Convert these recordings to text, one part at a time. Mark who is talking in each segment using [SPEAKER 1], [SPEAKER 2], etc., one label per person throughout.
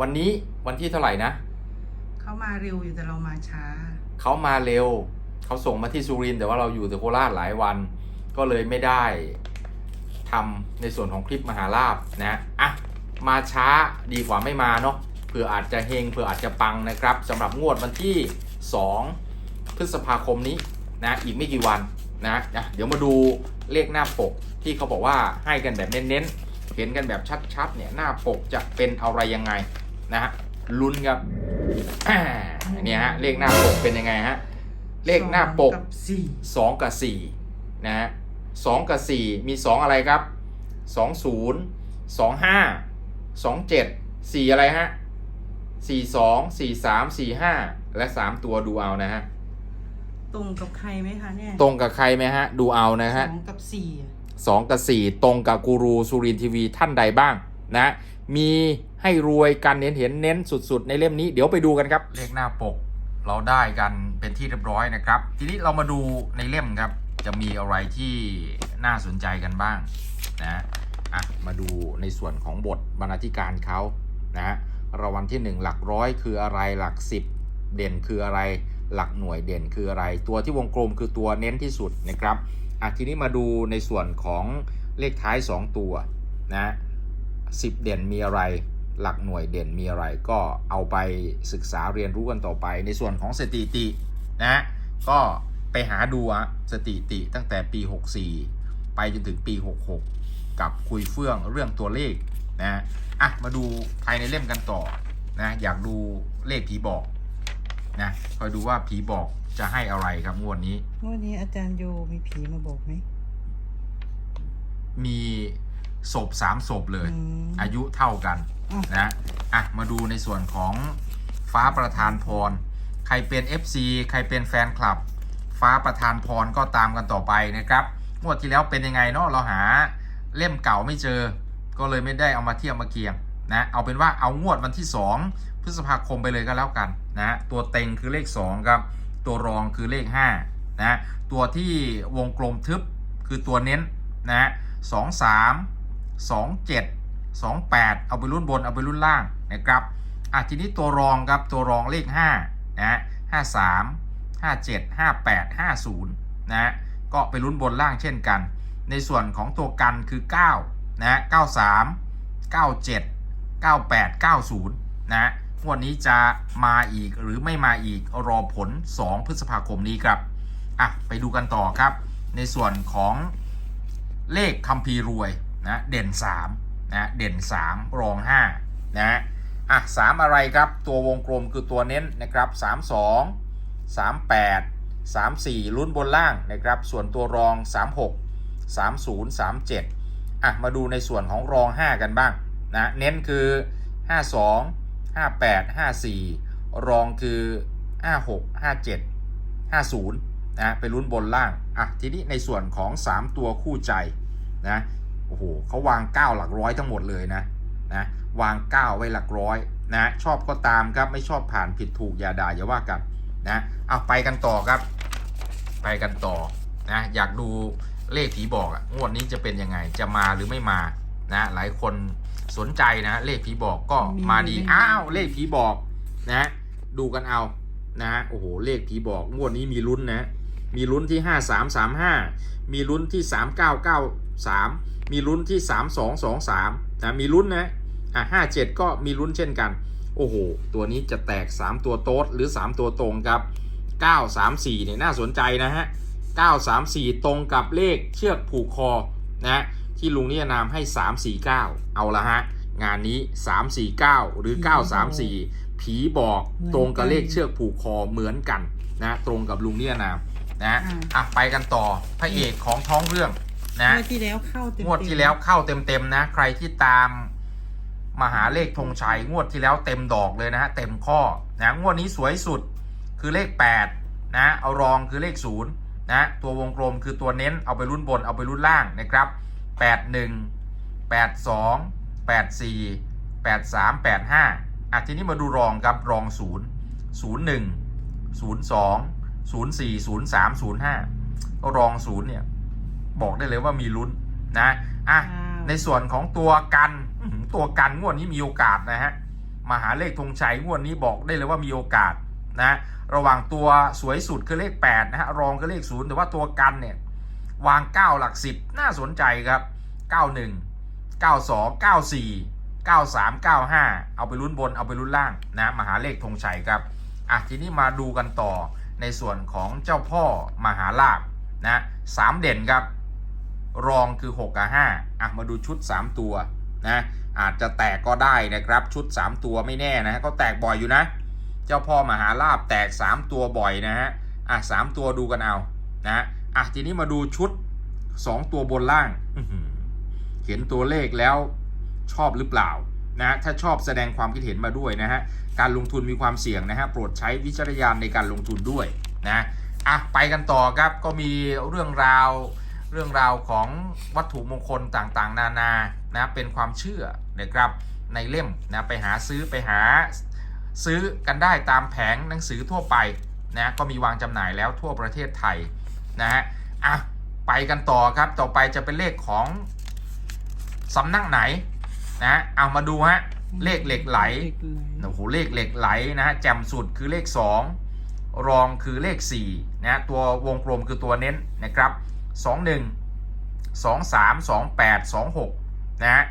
[SPEAKER 1] วันนี้วันที่เท่าไหร่นะ
[SPEAKER 2] เขามาเร็วอยู่แต่เรามาช้า
[SPEAKER 1] เขามาเร็ว เขาส่งมาที่สุรินทร์แต่ว่าเราอยู่แต่โคราชหลายวัน ก็เลยไม่ได้ทำในส่วนของคลิปมหาลาบนะอะมาช้าดีกว่าไม่มาเนาะเผื่ออาจจะเฮงเผื่ออาจจะปังนะครับสำหรับงวดวันที่ 2 พฤษภาคมนี้นะอีกไม่กี่วันนะนะเดี๋ยวมาดูเลขหน้าปกที่เขาบอกว่าให้กันแบบเน้นๆ เห็นกันแบบชัดๆเนี่ยหน้าปกจะเป็นอะไรยังไงนะฮะลุ้นครับอ่าเนี่ยฮะเลขหน้าปกเป็นยังไงฮะเลขหน้าปก
[SPEAKER 2] สองกับสี่
[SPEAKER 1] สองกับสี่นะฮะสองกับสี่มีสองอะไรครับสองศูนย์สองห้าสองเจ็ดสี่อะไรฮะสี่สองสี่สามสี่ห้าและสามตัวดูเอานะฮะ
[SPEAKER 2] ตรงกับใครไหมคะเนี่ย
[SPEAKER 1] ตรงกับใครไหมฮะดูเอานะ
[SPEAKER 2] ส
[SPEAKER 1] ฮะ
[SPEAKER 2] องกับสี่ อะ
[SPEAKER 1] สองกับสี่ตรงกับกูรูสุรินทีวีท่านใดบ้างนะมีให้รวยกันเน้นเห็นเน้นสุดๆ ในเล่มนี้เดี๋ยวไปดูกันครับเลขหน้าปกเราได้กันเป็นที่เรียบร้อยนะครับ ทีนี้เรามาดูในเล่มครับ จะมีอะไรที่น่าสนใจกันบ้างนะอะมาดูในส่วนของบทบรรณาธิการเขานะรางวัลที่ 1 หลักร้อยคืออะไรหลัก 10 เด่นคืออะไร หลักหน่วยเด่นคืออะไร ตัวที่วงกลมคือตัวเน้นที่สุดนะครับ อะทีนี้มาดูในส่วนของเลขท้าย 2 ตัวนะ10เด่นมีอะไร หลักหน่วยเด่นมีอะไรก็เอาไปศึกษาเรียนรู้กันต่อไป ในส่วนของสถิตินะก็ไปหาดูอะสถิติตั้งแต่ปี 64 ไปจนถึงปี 66 กับคุยเฟื่องเรื่องตัวเลขนะอะมาดูภายในเล่มกันต่อนะอยากดูเลขผีบอกนะคอยดูว่าผีบอก จะให้อะไรครับงวดนี้
[SPEAKER 2] งวดนี้อาจารย์โยมีผีมาบอกไหม
[SPEAKER 1] มีศพสามศพเลย
[SPEAKER 2] อืม
[SPEAKER 1] อายุเท่ากัน
[SPEAKER 2] อะ
[SPEAKER 1] นะอะ มาดูในส่วนของฟ้าประธานพร ใครเป็น FC ใครเป็นแฟนคลับ ฟ้าประธานพรก็ตามกันต่อไปนะครับงวดที่แล้วเป็นยังไงเนาะเราหาเล่มเก่าไม่เจอ ก็เลยไม่ได้เอามาเทียบมาเคียงนะเอาเป็นว่าเอางวดวันที่ 2 พฤษภาคมไปเลยก็แล้วกันนะตัวเต็งคือเลข 2 ครับ ตัวรองคือเลข5นะตัวที่วงกลมทึบคือตัวเน้นนะสองสามสองเจ็ดสองแปดเอาไปรุ่นบนเอาไปรุ่นล่างนะครับอะทีนี้ตัวรองครับตัวรองเลข5นะห้าสามห้าเจ็ดห้าแปดห้าศูนย์นะก็ไปรุ่นบนล่างเช่นกัน ในส่วนของตัวกันคือ9นะ93 97 98 90นะ งวดนี้จะมาอีกหรือไม่มาอีกรอผล 2 พฤษภาคมนี้ครับอะไปดูกันต่อครับ ในส่วนของเลขคัมภีรวยนะเด่น3นะเด่น 3 รอง5นะอะ3อะไรครับ ตัววงกลมคือตัวเน้นนะครับ 32 38 34 ลุ้นบนล่างนะครับ ส่วนตัวรอง 36 30 37อะมาดูในส่วนของรอง 5 กันบ้างนะเน้นคือ 52 58 54 รองคือ 56 57 50 นะไปลุ้นบนล่าง อะ ทีนี้ในส่วนของ 3 ตัวคู่ใจนะโอ้โหเขาวาง 9 หลักร้อยทั้งหมดเลยนะนะวาง 9 ไว้หลักร้อยนะชอบก็ตามครับไม่ชอบผ่านผิดถูกอย่าด่าอย่าว่ากันนะเอาไปกันต่อครับ ไปกันต่อนะอยากดูเลขผีบอกอะงวดนี้จะเป็นยังไงจะมาหรือไม่มานะหลายคน สนใจนะ เลขผีบอกก็มาดี อ้าว เลขผีบอกนะ ดูกันเอานะโอ้โห เลขผีบอกงวดนี้มีลุ้นนะ มีลุ้นที่ 5335 มีลุ้นที่ 3993 มีลุ้นที่ 3223นะมีลุ้นนะอะ57 ก็มีลุ้นเช่นกัน โอ้โห ตัวนี้จะแตก 3 ตัวโต๊ดหรือ 3 ตัวตรงครับ 934เนี่ยน่าสนใจนะฮะ 934 ตรงกับเลขเชือกผูกคอนะ ที่ลุงนิยนามให้ 349 เอาละฮะ งานนี้ 349 หรือ 934 ผีบอกตรงกับเลขเชือกผูกคอเหมือนกันนะตรงกับลุงนิยนามนะอะไปกันต่อพระเอกของท้องเรื่องนะ
[SPEAKER 2] งวดที่แล้วเข้าเต็มๆ
[SPEAKER 1] งวดที่แล้วเข้าเต็มๆนะ ใครที่ตามมหาเลขธงชัยงวดที่แล้วเต็มดอกเลยนะฮะเต็มข้อนะงวดนี้สวยสุดคือเลข 8 นะเอารองคือเลข0นะตัววงกลมคือตัวเน้นเอาไปรุ่นบนเอาไปรุ่นล่างนะครับ 81 82 84 83 85อะทีนี้มาดูรองครับรอง 0 01 02 04 03 05 รอง 0 เนี่ย บอกได้เลยว่ามีลุ้นนะอะ
[SPEAKER 2] อ้าว
[SPEAKER 1] ในส่วนของตัวกันอื้อหือตัวกันงวดนี้มีโอกาสนะฮะมหาเลขธงชัยงวดนี้บอกได้เลยว่ามีโอกาสนะระหว่างตัวสวยสุดคือเลข8นะฮะรองคือเลข0แต่ว่าตัวกันเนี่ย วาง 9 หลัก 10 น่าสนใจครับ 91 92 94 93 95 เอาไปลุ้นบนเอาไปลุ้นล่างนะมหาเลขธงชัยครับอะทีนี้มาดูกันต่อในส่วนของเจ้าพ่อมหาลาบนะสามเด่นครับ รองคือ 6 กับ 5 อะ มาดูชุด 3 ตัวนะอาจจะแตกก็ได้นะครับชุด 3 ตัวไม่แน่นะก็แตกบ่อยอยู่นะ เจ้าพ่อมหาลาบแตก 3 ตัวบ่อยนะฮะอะ3ตัวดูกันเอานะ อะทีนี้มาดูชุด2ตัวบนล่างเห็นตัวเลขแล้วชอบหรือเปล่านะถ้าชอบแสดงความคิดเห็นมาด้วยนะฮะการลงทุนมีความเสี่ยงนะฮะโปรดใช้วิจารณญาณในการลงทุนด้วยนะอะไปกันต่อครับก็มีเรื่องราวเรื่องราวของวัตถุมงคลต่างๆ นานานะเป็นความเชื่อนะครับในเล่มนะไปหาซื้อไปหาซื้อกันได้ตามแผงหนังสือทั่วไปนะก็มีวางจำหน่ายแล้วทั่วประเทศไทย นะฮะอะไปกันต่อครับต่อไปจะเป็นเลขของสำนักไหนนะเอามาดูฮะเลขเหล็กไหล
[SPEAKER 2] เหล็กไหล
[SPEAKER 1] โอ้โหเลขเหล็กไหลนะฮะแจ่มสุดคือเลข 2 รองคือเลข4นะตัววงกลมคือตัวเน้นนะครับ 21 23 28 26นะฮะ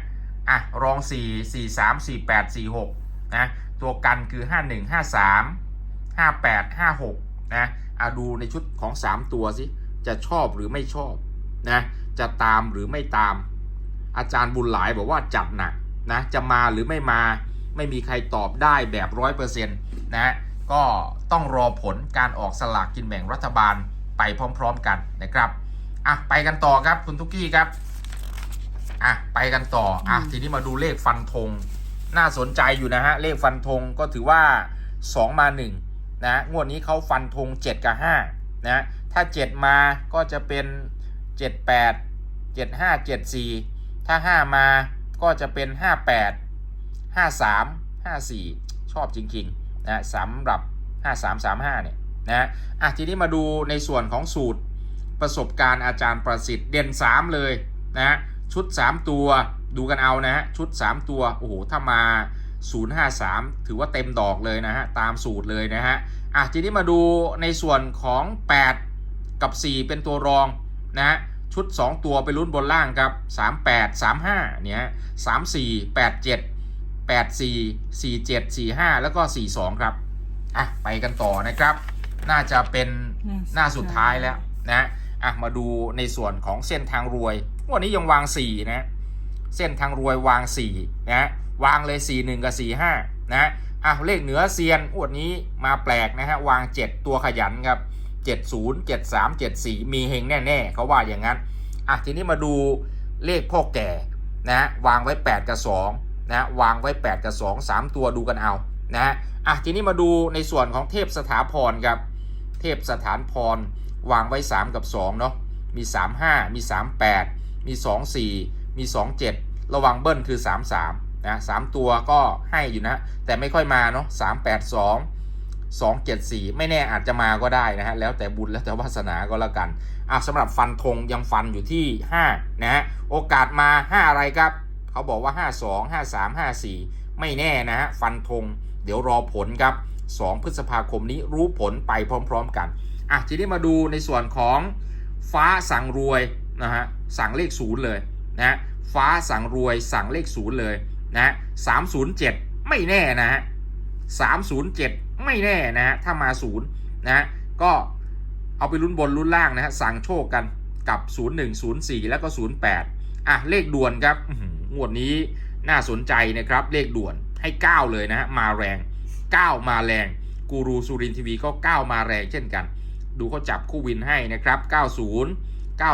[SPEAKER 1] อะรอง 4 43 48 46นะตัวกันคือ 51 53 58 56 นะอะดูในชุดของ 3 ตัวสิจะชอบหรือไม่ชอบนะจะตามหรือไม่ตาม อาจารย์บุญหลายบอกว่าจัดหนักนะจะมาหรือไม่มาไม่มีใครตอบได้แบบร้อยเปอร์เซ็นต์นะก็ต้องรอผลการออกสลากกินแบ่งรัฐบาลไปพร้อมๆกันนะครับอะไปกันต่อครับคุณทุกกี้ครับอะไปกันต่ออะทีนี้มาดูเลขฟันธงน่าสนใจอยู่นะฮะเลขฟันธงก็ถือว่า 2 มา1 นะงวดนี้เขาฟันธง7 กับ5นะถ้า 7 มาก็จะเป็น 78 75 74 ถ้า 5 มาก็จะเป็น 58 53 54 ชอบจริงๆนะสำหรับ 5335เนี่ยนะอะทีนี้มาดูในส่วนของสูตรประสบการณ์อาจารย์ประสิทธิ์เด่น 3 เลยนะชุด 3 ตัวดูกันเอานะฮะชุด 3 ตัวโอ้โหถ้ามา 053 ถือว่าเต็มดอกเลยนะฮะ ตามสูตรเลยนะฮะ อะ ทีนี้มาดูในส่วนของ 8 กับ 4 เป็นตัวรองนะฮะชุด 2 ตัวไปลุ้นบนล่างครับ 38 35 เนี่ย 34 87 84 47 45 แล้วก็ 42 ครับ อะ ไปกันต่อนะครับ น่าจะเป็นหน้าสุดท้ายแล้วนะ อะ มาดูในส่วนของเส้นทางรวย วันนี้ยังวาง 4 นะ เส้นทางรวยวาง 4 นะ วางเลย 4 1 กับ 4 5 นะอะเลขเหนือเซียนอวดนี้มาแปลกนะฮะ วาง 7 ตัวขยันครับ 70 73 74 มีเฮงแน่ ๆ เขาว่าอย่างนั้นอะทีนี้มาดูเลขพ่อแก่นะวางไว้ 8 กับ2นะวางไว้ 8 กับ 2 3 ตัวดูกันเอานะอะทีนี้มาดูในส่วนของเทพสถาพรครับเทพสถานพรวางไว้ 3 กับ2เนาะมี 35 มี 38 มี 24 มี 27 ระวังเบิ้ลคือ 33 นะสามตัวก็ให้อยู่นะ แต่ไม่ค่อยมาเนาะ382 274ไม่แน่อาจจะมาก็ได้นะฮะ แล้วแต่บุญแล้วแต่วาสนาก็แล้วกันอะสำหรับฟันธงยังฟันอยู่ที่5นะฮะ โอกาสมา5อะไรครับ เขาบอกว่า52 53 54ไม่แน่นะฮะ ฟันธงเดี๋ยวรอผลครับ2พฤษภาคมนี้รู้ผลไปพร้อม ๆ กันอะทีนี้มาดูในส่วนของฟ้าสั่งรวยนะฮะสั่งเลขศูนย์เลยนะฟ้าสั่งรวยสั่งเลขศูนย์เลย นะ307ไม่แน่นะฮะ307ไม่แน่นะฮะถ้ามาศูนย์นะก็เอาไปลุ้นบนลุ้นล่างนะฮะสั่งโชคกันกับ 01 04 แล้วก็ 08 อะ เลขด่วนครับงวดนี้น่าสนใจนะครับ เลขด่วนให้ 9 เลยนะฮะ มาแรง 9 มาแรง กูรูสุรินทีวีก็ 9 มาแรงเช่นกัน ดูเขาจับคู่วินให้นะครับ 90 92 96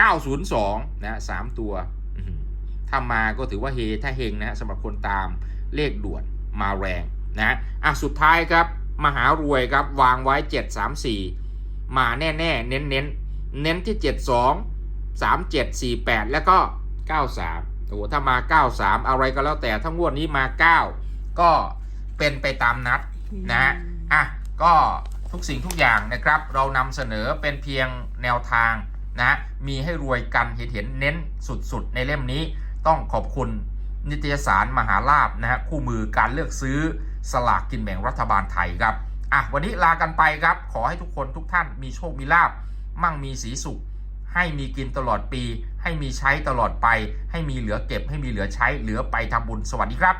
[SPEAKER 1] 902 นะสามตัว ถ้ามาก็ถือว่าเฮถ้าเฮงนะฮะสำหรับคนตามเลขด่วนมาแรงนะอะสุดท้ายครับมหารวยครับวางไว้ 734 มาแน่ๆเน้นเน้นๆ เน้นที่ 72 37 48 แล้วก็ 93โอ้โหถ้ามา 93 อะไรก็แล้วแต่ทั้งงวดนี้มา 9 ก็เป็นไปตามนัดนะฮะอะก็ทุกสิ่งทุกอย่างนะครับ เรานำเสนอเป็นเพียงแนวทางนะมีให้รวยกันเห็นเห็นเน้นสุดๆ ในเล่มนี้ ต้องขอบคุณนิตยสารมหาลาบนะฮะคู่มือการเลือกซื้อสลากกินแบ่งรัฐบาลไทยครับอะวันนี้ลากันไปครับ ขอให้ทุกคนทุกท่านมีโชคมีลาบ มั่งมีสีสุข ให้มีกินตลอดปี ให้มีใช้ตลอดไป ให้มีเหลือเก็บ ให้มีเหลือใช้เหลือไปทำบุญสวัสดีครับ